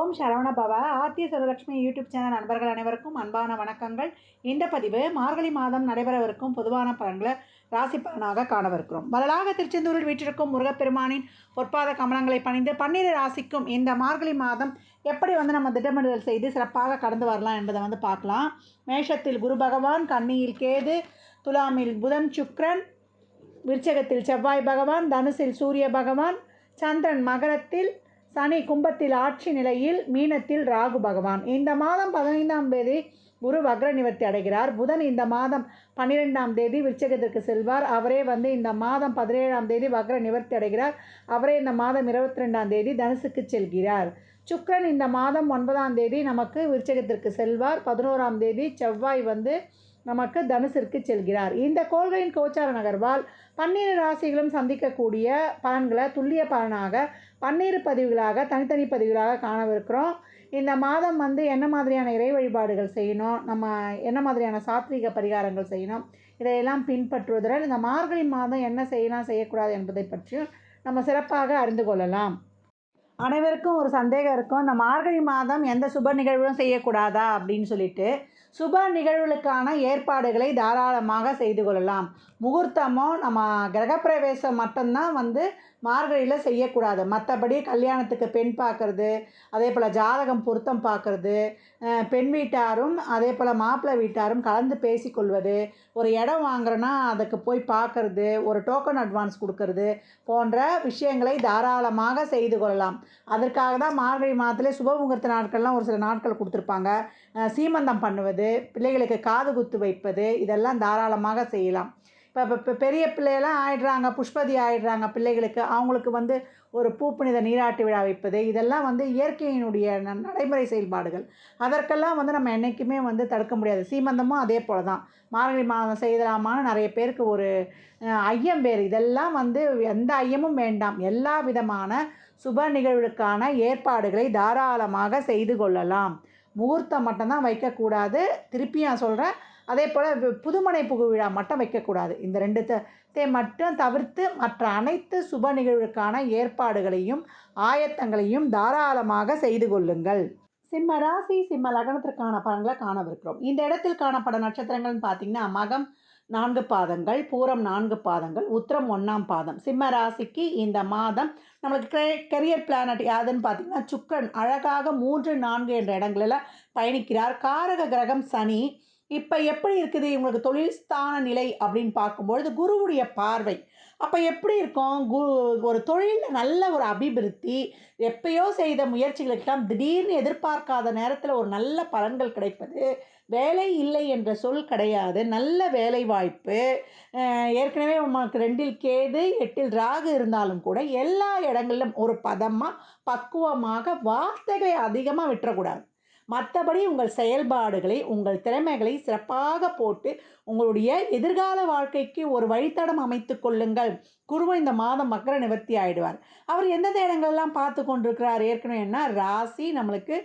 ஓம் சரவண பவ. ஆத்திய சரலட்சுமி YouTube channel நண்பர்கள் அனைவருக்கும் அன்பான வணக்கங்கள். இந்த பதிவு மார்கழி மாதம் நடைபெறவிருக்கும் பொதுவான பலன்களை ராசி பலனாக காணவிருக்கிறோம். வரலாக திருச்செந்தூரில் வீற்றிருக்கும் முருகப்பெருமானின் பொற்பாத கமலங்களை பணிந்து பன்னிரு ராசிக்கும் இந்த மார்கழி மாதம் எப்படி வந்து நம்ம திட்டமிடுதல் செய்து சிறப்பாக கடந்து வரலாம் என்பதை வந்து பார்க்கலாம். மேஷத்தில் குரு பகவான் கன்னியில் கேது துலாமில் புதன் சுக்ரன் விருச்சகத்தில் செவ்வாய் பகவான் தனுசில் சூரிய பகவான் சந்திரன் மகரத்தில் சனி கும்பத்தில் ஆட்சி நிலையில் மீனத்தில் ராகு பகவான். இந்த மாதம் பதினைந்தாம் தேதி குரு வக்ர நிவர்த்தி அடைகிறார். புதன் இந்த மாதம் பன்னிரெண்டாம் தேதி விருச்சகத்திற்கு செல்வார். அவரே வந்து இந்த மாதம் பதினேழாம் தேதி வக்ர நிவர்த்தி அடைகிறார். அவரே இந்த மாதம் இருபத்தி ரெண்டாம் தேதி தனுசுக்கு செல்கிறார். சுக்ரன் இந்த மாதம் ஒன்பதாம் தேதி நமக்கு விருச்சகத்திற்கு செல்வார். பதினோராம் தேதி செவ்வாய் வந்து நமக்கு தனுசிற்கு செல்கிறார். இந்த கோள்களின் கோச்சார நகர்வால் பன்னிரு ராசிகளும் சந்திக்கக்கூடிய பலன்களை துல்லிய பலனாக பன்னிரு பதிவுகளாக தனித்தனி பதிவுகளாக காணவிருக்கிறோம். இந்த மாதம் வந்து என்ன மாதிரியான இறை வழிபாடுகள் செய்யணும் நம்ம என்ன மாதிரியான சாத்விக பரிகாரங்கள் செய்யணும் இதையெல்லாம் பின்பற்றுவதுடன் இந்த மார்கழி மாதம் என்ன செய்யலாம் செய்யக்கூடாது என்பதை பற்றியும் நம்ம சிறப்பாக அறிந்து கொள்ளலாம். அனைவருக்கும் ஒரு சந்தேகம் இருக்கும் இந்த மார்கழி மாதம் எந்த சுப நிகழ்வும் செய்யக்கூடாதா அப்படின்னு சொல்லிட்டு சுப நிகழ்வுகளுக்கான ஏற்பாடுகளை தாராளமாக செய்து கொள்ளலாம். முகூர்த்தமோ நம்ம கிரகப்பிரவேசம் மட்டும்தான் வந்து மார்கழியில் செய்யக்கூடாது. மற்றபடி கல்யாணத்துக்கு பெண் பார்க்குறது அதே போல் ஜாதகம் பொருத்தம் பார்க்குறது பெண் வீட்டாரும் அதே போல் மாப்பிள்ளை வீட்டாரும் கலந்து பேசிக்கொள்வது ஒரு இடம் வாங்குறோன்னா அதுக்கு போய் பார்க்குறது ஒரு டோக்கன் அட்வான்ஸ் கொடுக்கறது போன்ற விஷயங்களை தாராளமாக செய்து கொள்ளலாம். அதற்காக தான் மார்கழி மாதத்துலேயே சுபமுகூர்த்த நாட்கள்லாம் ஒரு சில நாட்கள் கொடுத்துருப்பாங்க. சீமந்தம் பண்ணுவது பிள்ளைகளுக்கு காது குத்து வைப்பது இதெல்லாம் தாராளமாக செய்யலாம். இப்போ இப்போ பெரிய பிள்ளையெல்லாம் ஆயிடுறாங்க புஷ்பதி ஆயிடுறாங்க பிள்ளைகளுக்கு அவங்களுக்கு வந்து ஒரு பூப்புனித நீராட்டு விழா வைப்பது இதெல்லாம் வந்து இயற்கையினுடைய நடைமுறை செயல்பாடுகள். அதற்கெல்லாம் வந்து நம்ம என்றைக்குமே வந்து தடுக்க முடியாது. சீமந்தமும் அதே போல் தான் மார்கழி மாதம் செய்யலாமான்னு நிறைய பேருக்கு ஒரு ஐயம் வேறு. இதெல்லாம் வந்து எந்த ஐயமும் வேண்டாம். எல்லா விதமான சுப நிகழ்வுகளுக்கான ஏற்பாடுகளை தாராளமாக செய்து கொள்ளலாம். முகூர்த்தம் மட்டும்தான் வைக்கக்கூடாது. திருப்பி நான் சொல்கிறேன் அதே போல் புதுமனை புகு விழா மட்டும் வைக்கக்கூடாது. இந்த ரெண்டு தே மட்டும் தவிர்த்து மற்ற அனைத்து சுப நிகழ்வுக்கான ஏற்பாடுகளையும் ஆயத்தங்களையும் தாராளமாக செய்து கொள்ளுங்கள். சிம்ம ராசி சிம்ம லக்னத்திற்கான பலன்களை காணவிருக்கிறோம். இந்த இடத்தில் காணப்பட நட்சத்திரங்கள்னு பார்த்தீங்கன்னா மகம் நான்கு பாதங்கள் பூரம் நான்கு பாதங்கள் உத்திரம் ஒன்றாம் பாதம். சிம்ம ராசிக்கு இந்த மாதம் நம்மளுக்கு கெரியர் பிளானட் யாதுன்னு பார்த்தீங்கன்னா சுக்கரன் அழகாக மூன்று நான்கு என்ற இடங்களில் பயணிக்கிறார். காரக கிரகம் சனி இப்போ எப்படி இருக்குது இவங்களுக்கு தொழில் ஸ்தான நிலை அப்படின்னு பார்க்கும்பொழுது குருவுடைய பார்வை. அப்போ எப்படி இருக்கும்? கு ஒரு தொழிலில் நல்ல ஒரு அபிவிருத்தி எப்பயோ செய்த முயற்சிகளுக்கெல்லாம் திடீர்னு எதிர்பார்க்காத நேரத்தில் ஒரு நல்ல பலன்கள் கிடைப்பது வேலை இல்லை என்ற சொல் கிடையாது நல்ல வேலை வாய்ப்பு ஏற்கனவே உமக்கு ரெண்டில் கேது எட்டில் ராகு இருந்தாலும் கூட எல்லா இடங்களிலும் ஒரு பதமாக பக்குவமாக வார்த்தைகளை அதிகமாக விட்டுறக்கூடாது. மற்றபடி உங்கள் செயல்பாடுகளை உங்கள் திறமைகளை சிறப்பாக போட்டு உங்களுடைய எதிர்கால வாழ்க்கைக்கு ஒரு வழித்தடம் அமைத்து கொள்ளுங்கள். குருவை இந்த மாதம் மக்கர நிவர்த்தி ஆகிடுவார் அவர் எந்தெந்த இடங்கள்லாம் பார்த்து கொண்டிருக்கிறார்? ஏற்கனவே என்ன? ராசி நம்மளுக்கு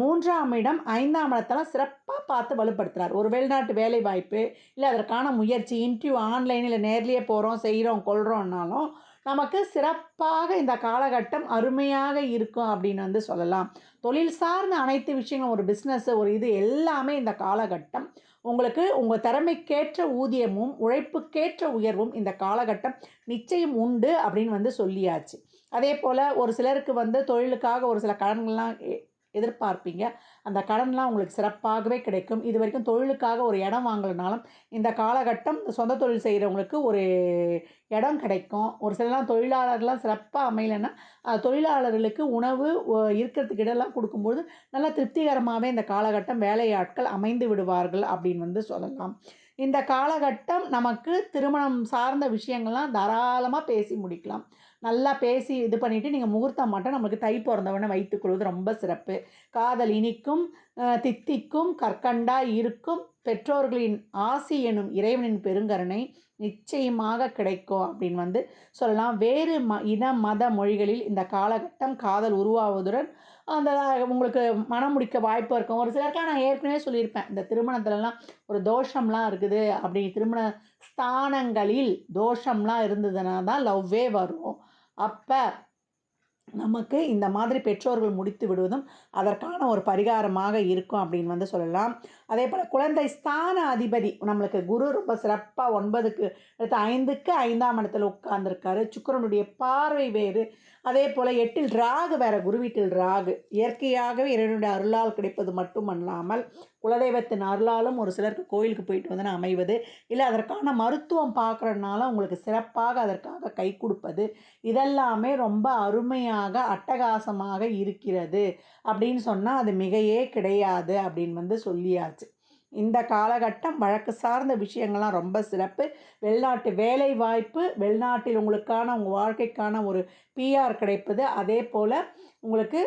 மூன்றாம் இடம் ஐந்தாம் இடத்தெல்லாம் சிறப்பாக பார்த்து வலுப்படுத்துகிறார் ஒரு வெளிநாட்டு வேலை வாய்ப்பு இல்லை அதற்கான முயற்சி இன்டர்வியூ ஆன்லைனில் நேர்லேயே போகிறோம் செய்கிறோம் கொள்கிறோன்னாலும் நமக்கு சிறப்பாக இந்த காலகட்டம் அருமையாக இருக்கும் அப்படின்னு வந்து சொல்லலாம். தொழில் சார்ந்த அனைத்து விஷயங்களும் ஒரு பிஸ்னஸ்ஸு ஒரு இது எல்லாமே இந்த காலகட்டம். உங்களுக்கு உங்கள் திறமைக்கேற்ற ஊதியமும் உழைப்புக்கேற்ற உயர்வும் இந்த காலகட்டம் நிச்சயம் உண்டு அப்படின்னு வந்து சொல்லியாச்சு. அதே போல் ஒரு சிலருக்கு வந்து தொழிலுக்காக ஒரு சில கடன்கள்லாம் எதிர்பார்ப்பீங்க. அந்த கடன்லாம் உங்களுக்கு சிறப்பாகவே கிடைக்கும். இது வரைக்கும் தொழிலுக்காக ஒரு இடம் வாங்கலைனாலும் இந்த காலகட்டம் சொந்த தொழில் செய்கிறவங்களுக்கு ஒரு இடம் கிடைக்கும். ஒரு சிலலாம் தொழிலாளர்லாம் சிறப்பாக அமையலைன்னா தொழிலாளர்களுக்கு உணவு இருக்கிறதுக்கு இடம்லாம் கொடுக்கும்போது நல்லா திருப்திகரமாகவே இந்த காலகட்டம் வேலையாட்கள் அமைந்து விடுவார்கள் அப்படின்னு வந்து சொல்லலாம். இந்த காலகட்டம் நமக்கு திருமணம் சார்ந்த விஷயங்கள்லாம் தாராளமாக பேசி முடிக்கலாம். நல்லா பேசி இது பண்ணிவிட்டு நீங்கள் முகூர்த்தம் மட்டும் நம்மளுக்கு தை பிறந்தவொடனே வைத்துக்கொள்வது ரொம்ப சிறப்பு. காதல் இனிக்கும் தித்திக்கும் கற்கண்டா இருக்கும் பெற்றோர்களின் ஆசி எனும் இறைவனின் பெருங்கருணை நிச்சயமாக கிடைக்கும் அப்படின்னு வந்து சொல்லலாம். வேறு ம இன மத மொழிகளில் இந்த காலகட்டம் காதல் உருவாவதுடன் அந்த உங்களுக்கு மனம் முடிக்க வாய்ப்பு இருக்கும். ஒரு சிலருக்காக நான் ஏற்கனவே சொல்லியிருப்பேன் இந்த திருமணத்துலலாம் ஒரு தோஷம்லாம் இருக்குது அப்படி திருமண ஸ்தானங்களில் தோஷம்லாம் இருந்ததுனா தான் லவ்வே வரும். அப்போ நமக்கு இந்த மாதிரி பெற்றோர்கள் முடித்து விடுவதும் அதற்கான ஒரு பரிகாரமாக இருக்கும் அப்படின்னு வந்து சொல்லலாம். அதே போல் குழந்தை ஸ்தான அதிபதி நம்மளுக்கு குரு ரொம்ப சிறப்பாக ஒன்பதுக்கு அடுத்து ஐந்துக்கு ஐந்தாம் இடத்துல உட்கார்ந்துருக்காரு. சுக்கிரனுடைய பார்வை வேறு. அதே போல் எட்டில் ராகு வேறு குரு வீட்டில் ராகு. இயற்கையாகவே இறைவனுடைய அருளால் கிடைப்பது மட்டுமல்லாமல் குலதெய்வத்தின் அருளாலும் ஒரு சிலருக்கு கோயிலுக்கு போயிட்டு வந்து அமைவது. இல்லை அதற்கான மருத்துவம் பார்க்குறதுனால உங்களுக்கு சிறப்பாக அதற்காக கை கொடுப்பது. இதெல்லாமே ரொம்ப அருமையாக அட்டகாசமாக இருக்கிறது. அப்படின்னு சொன்னால் அது மிகையே கிடையாது அப்படின்னு வந்து சொல்லியாச்சு. இந்த காலகட்டம் வழக்கு சார்ந்த விஷயங்கள்லாம் ரொம்ப சிறப்பு. வெளிநாட்டு வேலை வாய்ப்பு வெளிநாட்டில் உங்களுக்கான உங்கள் வாழ்க்கைக்கான ஒரு பிஆர் கிடைப்பது. அதே போல் உங்களுக்கு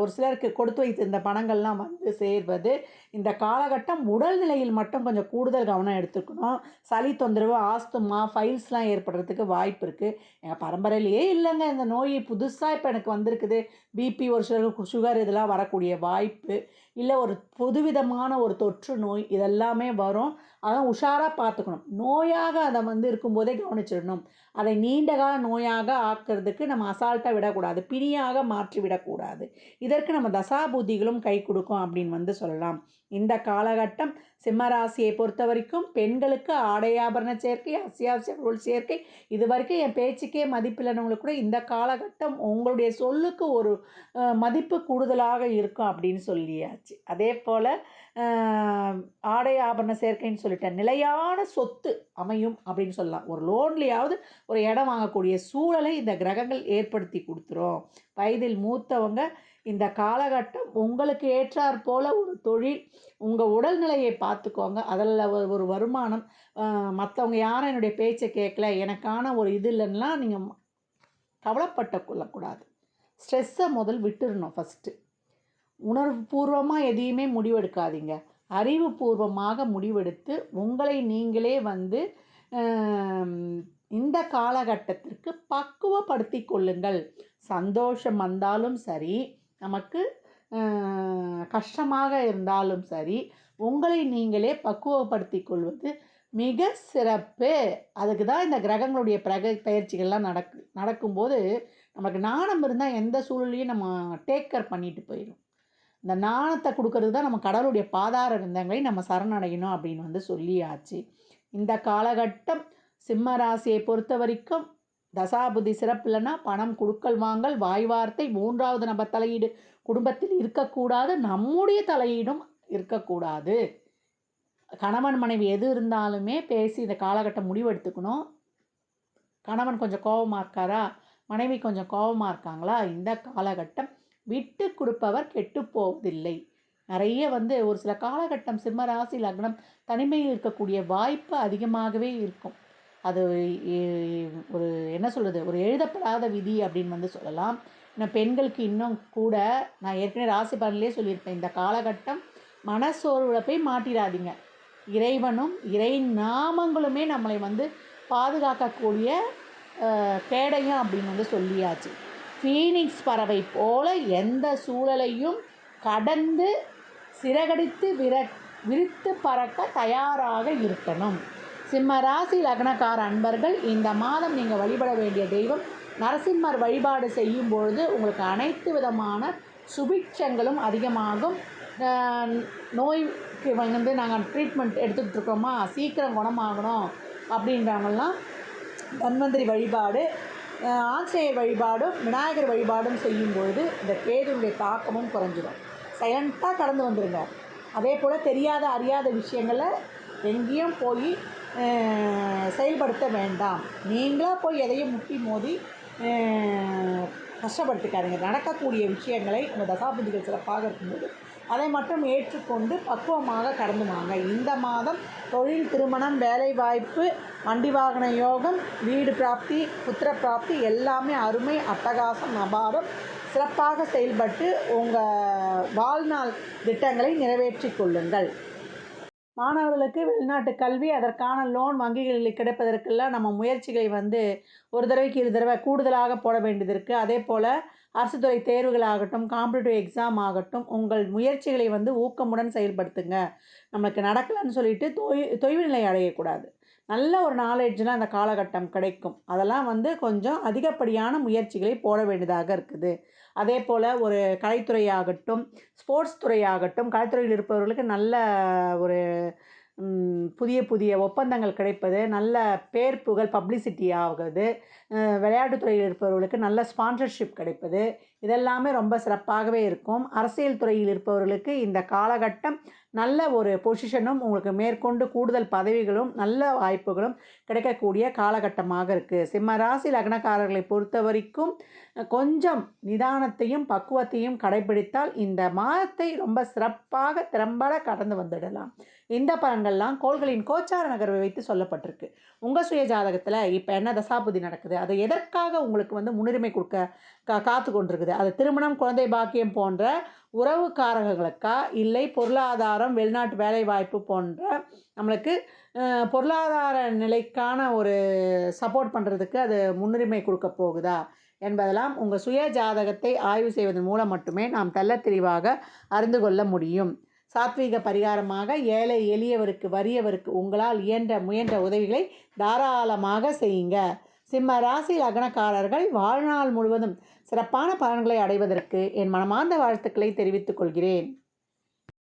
ஒரு சிலருக்கு கொடுத்து வைத்திருந்த பணங்கள்லாம் வந்து சேர்வது இந்த காலகட்டம் உடல்நிலையில் மட்டும் கொஞ்சம் கூடுதல் கவனம் எடுத்துக்கணும். சளி தொந்தரவு ஆஸ்துமா ஃபைல்ஸ்லாம் ஏற்படுறதுக்கு வாய்ப்பு இருக்குது எங்கள் பரம்பரையிலேயே இல்லைங்க. இந்த நோய் புதுசாக இப்போ எனக்கு வந்திருக்குது. பிபி ஒரு சிலருக்கு சுகர் இதெல்லாம் வரக்கூடிய வாய்ப்பு. இல்லை ஒரு புதுவிதமான ஒரு தொற்று நோய் இதெல்லாமே வரும். அதான் உஷாராக பார்த்துக்கணும். நோயாக அதை வந்து இருக்கும்போதே கவனிச்சிடணும். அதை நீண்டகால நோயாக ஆக்கிறதுக்கு நம்ம அசால்ட்டாக விடக்கூடாது. பிணியாக மாற்றி மாற்றிவிடக்கூடாது. இதற்கு நம்ம தசாபுத்திகளும் கை கொடுக்கும் அப்படின்னு வந்து சொல்லலாம். இந்த காலகட்டம் சிம்மராசியை பொறுத்த வரைக்கும் பெண்களுக்கு ஆடையாபரண சேர்க்கை அத்தியாவசிய பொருள் சேர்க்கை இது வரைக்கும் என் பேச்சுக்கே மதிப்பில்லைனவங்களுக்கு கூட இந்த காலகட்டம் உங்களுடைய சொல்லுக்கு ஒரு மதிப்பு கூடுதலாக இருக்கும் அப்படின்னு சொல்லியாச்சு. அதே போல் ஆடை ஆபரண சேர்க்கைன்னு சொல்லிட்டேன். நிலையான சொத்து அமையும் அப்படின்னு சொல்லலாம். ஒரு லோன்லையாவது ஒரு இடம் வாங்கக்கூடிய சூழலை இந்த கிரகங்கள் ஏற்படுத்தி கொடுத்துரும். வயதில் மூத்தவங்க இந்த காலகட்டம் உங்களுக்கு ஏற்றாற் போல் ஒரு தொழில் உங்கள் உடல்நிலையை பார்த்துக்கோங்க. அதில் ஒரு ஒரு வருமானம் மற்றவங்க யாரும் என்னுடைய பேச்சை கேட்கல எனக்கான ஒரு இது இல்லைன்னா நீங்கள் கவலைப்பட்ட கொள்ளக்கூடாது ஸ்ட்ரெஸ்ஸை முதல் விட்டுடணும் ஃபஸ்ட்டு உணர்வுபூர்வமாக எதையுமே முடிவெடுக்காதீங்க. அறிவுபூர்வமாக முடிவெடுத்து உங்களை நீங்களே வந்து இந்த காலகட்டத்திற்கு பக்குவப்படுத்தி கொள்ளுங்கள். சந்தோஷம் வந்தாலும் சரி நமக்கு கஷ்டமாக இருந்தாலும் சரி உங்களை நீங்களே பக்குவப்படுத்தி கொள்வது மிக சிறப்பு. அதுக்கு தான் இந்த கிரகங்களுடைய பிரக பயிற்சிகள்லாம் நடக்கு நடக்கும்போது நமக்கு நாணம் இருந்தால் எந்த சூழலையும் நம்ம டேக்கர் பண்ணிட்டு போயிடும் இந்த நாணத்தை கொடுக்கறது தான் நம்ம கடவுளுடைய பாதார விந்தங்களை நம்ம சரணடையணும் அப்படின்னு வந்து சொல்லியாச்சு. இந்த காலகட்டம் சிம்ம ராசியை பொறுத்த வரைக்கும் தசாபுதி சிறப்பு இல்லைன்னா பணம் கொடுக்கல் வாங்கல் வாய் வார்த்தை மூன்றாவது நபர் தலையீடு. குடும்பத்தில் இருக்கக்கூடாது நம்முடைய தலையீடும் இருக்கக்கூடாது. கணவன் மனைவி எது இருந்தாலுமே பேசி இந்த காலகட்டம் முடிவெடுத்துக்கணும். கணவன் கொஞ்சம் கோபமாக இருக்காரா? மனைவி கொஞ்சம் கோபமாக இருக்காங்களா? இந்த காலகட்டம் விட்டு கொடுப்பவர் கெட்டு போவதில்லை. நிறைய வந்து ஒரு சில காலகட்டம் சிம்மராசி லக்னம் தனிமையில் இருக்கக்கூடிய வாய்ப்பு அதிகமாகவே இருக்கும். அது ஒரு என்ன சொல்கிறது ஒரு எழுதப்படாத விதி அப்படின்னு வந்து சொல்லலாம். இன்னும் பெண்களுக்கு இன்னும் கூட நான் ஏற்கனவே ராசி பலன்லேயே சொல்லியிருப்பேன். இந்த காலகட்டம் மனசோர்வுல போய் மாட்டிடாதீங்க. இறைவனும் இறை நாமங்களுமே நம்மளை வந்து பாதுகாக்கக்கூடிய அஹ், கேடயம் அப்படின்னு வந்து சொல்லியாச்சு. ஃபீனிக்ஸ் பறவை போல எந்த சூழலையும் கடந்து சிறகடித்து விர விரித்து பறக்க தயாராக இருக்கணும். சிம்ம ராசி லக்னக்கார அன்பர்கள் இந்த மாதம் நீங்கள் வழிபட வேண்டிய தெய்வம் நரசிம்மர் வழிபாடு செய்யும் பொழுது உங்களுக்கு அனைத்து விதமான சுபிட்சங்களும் அதிகமாகும். நோய்க்கு வந்து நாங்கள் ட்ரீட்மெண்ட் எடுத்துக்கிட்டு இருக்கோமா சீக்கிரம் குணமாகணும் அப்படின்றவங்கலாம் தன்வந்திரி வழிபாடு அஹ் ஆஞ்சநேயர் வழிபாடும் விநாயகர் வழிபாடும் செய்யும் பொழுது இந்த கேதுடைய தாக்கமும் குறைஞ்சிடும் சைலண்ட்டாக கடந்து வந்துடுங்க அதே போல் தெரியாத அறியாத விஷயங்களை எங்கேயும் போய் செயல்படுத்த வேண்டாம். நீங்களாக போய் எதையும் முட்டி மோதி கஷ்டப்படுத்திக்காதீங்க. நடக்கக்கூடிய விஷயங்களை உங்கள் தசாபதிகள் சிறப்பாக இருக்கும்போது அதை மட்டும் ஏற்றுக்கொண்டு பக்குவமாக கடந்து வாங்க. இந்த மாதம் தொழில் திருமணம் வேலை வாய்ப்பு வண்டி வாகன யோகம் வீடு பிராப்தி புத்திர பிராப்தி எல்லாமே அருமை அட்டகாசம் அபாரம். சிறப்பாக செயல்பட்டு உங்கள் வாழ்நாள் திட்டங்களை நிறைவேற்றிக் கொள்ளுங்கள். மாணவர்களுக்கு வெளிநாட்டு கல்வி அதற்கான லோன் வங்கிகளில் கிடைப்பதற்கெல்லாம் நம்ம முயற்சிகளை வந்து ஒரு தடவைக்கு இரு தடவை கூடுதலாக போட வேண்டியது இருக்குது அதே போல் அரசு துறை தேர்வுகளாகட்டும் காம்படிட்டிவ் எக்ஸாம் ஆகட்டும் உங்கள் முயற்சிகளை வந்து ஊக்கமுடன் செயல்படுத்துங்க. நம்மளுக்கு நடக்கலைன்னு சொல்லிட்டு தொய் தொய்வு நிலை அடையக்கூடாது. நல்ல ஒரு நாலேட்ஜ்லாம் அந்த காலகட்டம் கிடைக்கும். அதெல்லாம் வந்து கொஞ்சம் அதிகப்படியான முயற்சிகளை போட வேண்டியதாக இருக்குது. அதே போல் ஒரு கலைத்துறையாகட்டும் ஸ்போர்ட்ஸ் துறையாகட்டும் கலைத்துறையில் இருப்பவர்களுக்கு நல்ல ஒரு புதிய புதிய ஒப்பந்தங்கள் கிடைப்பது நல்ல பேர் புகழ் பப்ளிசிட்டி ஆகுது. அஹ், விளையாட்டுத் துறையில் இருப்பவர்களுக்கு நல்ல ஸ்பான்சர்ஷிப் கிடைப்பது. இதெல்லாமே ரொம்ப சிறப்பாகவே இருக்கும். அரசியல் துறையில் இருப்பவர்களுக்கு இந்த காலகட்டம் நல்ல ஒரு பொசிஷனும் உங்களுக்கு மேற்கொண்டு கூடுதல் பதவிகளும் நல்ல வாய்ப்புகளும் கிடைக்கக்கூடிய காலகட்டமாக இருக்குது சிம்ம ராசி லக்னக்காரர்களை பொறுத்த வரைக்கும் கொஞ்சம் நிதானத்தையும் பக்குவத்தையும் கடைபிடித்தால் இந்த மாதத்தை ரொம்ப சிறப்பாக திறம்பட கடந்து வந்துடலாம். இந்த பலன்கள்லாம் கோள்களின் கோச்சார நகர்வை வைத்து சொல்லப்பட்டிருக்கு. உங்கள் சுய ஜாதகத்தில் இப்போ என்ன தசாபுதி நடக்குது? அது எதற்காக உங்களுக்கு வந்து முன்னுரிமை கொடுக்க கா காத்து கொண்டிருக்குது. அது திருமணம் குழந்தை பாக்கியம் போன்ற உறவு காரகங்களுக்கா இல்லை பொருளாதாரம் வெளிநாட்டு வேலைவாய்ப்பு போன்ற நம்மளுக்கு பொருளாதார நிலைக்கான ஒரு சப்போர்ட் பண்ணுறதுக்கு அது முன்னுரிமை கொடுக்க போகுதா என்பதெல்லாம் உங்கள் சுய ஜாதகத்தை ஆய்வு செய்வதன் மூலம் மட்டுமே நாம் தெல்ல தெளிவாக அறிந்து கொள்ள முடியும். சாத்வீக பரிகாரமாக ஏழை எளியவருக்கு வறியவருக்கு உங்களால் இயன்ற முயன்ற உதவிகளை தாராளமாக செய்யுங்க. சிம்ம ராசி லக்னக்காரர்கள் வாழ்நாள் முழுவதும் சிறப்பான பலன்களை அடைவதற்கு என் மனமார்ந்த வாழ்த்துக்களை தெரிவித்துக் கொள்கிறேன்.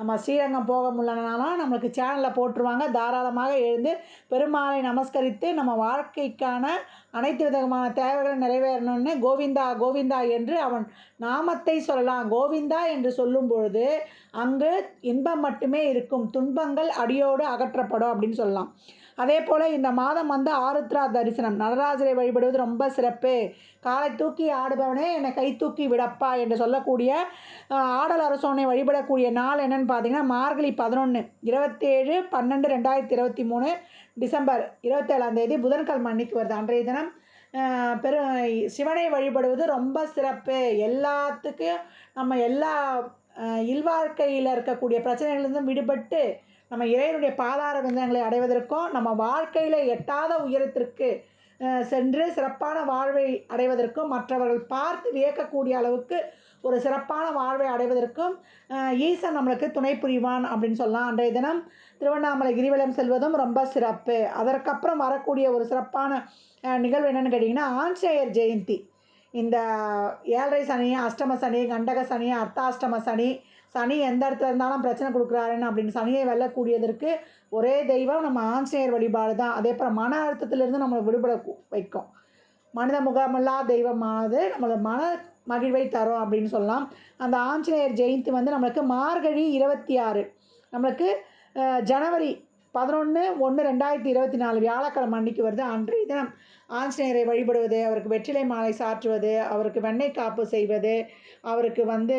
நம்ம ஸ்ரீரங்கம் போக முடியலனாலும் நம்மளுக்கு சேனலில் போட்டுருவாங்க. தாராளமாக எழுந்து பெருமாளை நமஸ்கரித்து நம்ம வாழ்க்கைக்கான அனைத்து விதமான தேவைகளை நிறைவேறணும்னு கோவிந்தா கோவிந்தா என்று அவன் நாமத்தை சொல்லலாம். கோவிந்தா என்று சொல்லும் பொழுது அங்கு இன்பம் மட்டுமே இருக்கும். துன்பங்கள் அடியோடு அகற்றப்படும் அப்படின்னு சொல்லலாம். அதே போல் இந்த மாதம் வந்து ஆருத்ரா தரிசனம். நடராஜரை வழிபடுவது ரொம்ப சிறப்பு. காலை தூக்கி ஆடுபவனே என்னை கை தூக்கி விடப்பா என்று சொல்லக்கூடிய ஆடல் அரசோனை வழிபடக்கூடிய நாள் என்னன்னு பார்த்தீங்கன்னா மார்கழி பதினொன்று இருபத்தேழு பன்னெண்டு ரெண்டாயிரத்தி இருபத்தி மூணு டிசம்பர் இருபத்தேழாம் தேதி புதன்கிழமை அன்னைக்கு வருது. அன்றைய தினம் பெரு சிவனை வழிபடுவது ரொம்ப சிறப்பு. எல்லாத்துக்கும் நம்ம எல்லா இல்வாழ்க்கையில் இருக்கக்கூடிய பிரச்சனைகளிலிருந்தும் விடுபட்டு நம்ம இறைவனுடைய பாதார விந்தங்களை அடைவதற்கும் நம்ம வாழ்க்கையில் எட்டாத உயரத்திற்கு சென்று சிறப்பான வாழ்வை அடைவதற்கும் மற்றவர்கள் பார்த்து வியக்கக்கூடிய அளவுக்கு ஒரு சிறப்பான வாழ்வை அடைவதற்கும் ஈசன் நம்மளுக்கு துணை புரிவான் அப்படின்னு சொல்லலாம். அன்றைய தினம் திருவண்ணாமலை கிரிவலம் செல்வதும் ரொம்ப சிறப்பு. அதற்கப்புறம் வரக்கூடிய ஒரு சிறப்பான நிகழ்வு என்னென்னு கேட்டிங்கன்னா ஆஞ்சநேயர் ஜெயந்தி. இந்த ஏழரை சனி அஷ்டம சனி கண்டக சனி அர்த்தாஷ்டம சனி சனி எந்த இடத்துல இருந்தாலும் பிரச்சனை கொடுக்குறாருன்னு அப்படின்னு சனியை வெல்லக்கூடியதற்கு ஒரே தெய்வம் நம்ம ஆஞ்சநேயர் வழிபாடு தான். அதே போல் மன அழுத்தத்திலிருந்து நம்மளை விடுபட வைக்கும். மனித முகமில்லா தெய்வமானது நம்மளை மன மகிழ்வை தரும் அப்படின்னு சொல்லலாம். அந்த ஆஞ்சநேயர் ஜெயந்தி வந்து நம்மளுக்கு மார்கழி இருபத்தி ஆறு. நம்மளுக்கு ஜனவரி பதினொன்று ஒன்று ரெண்டாயிரத்தி இருபத்தி நாலு வியாழக்கிழமை அன்னைக்கு வருது. அன்றைய தினம் ஆஞ்சநேயரை வழிபடுவது அவருக்கு வெற்றிலை மாலை சாற்றுவது அவருக்கு வெண்ணெய் காப்பு செய்வது அவருக்கு வந்து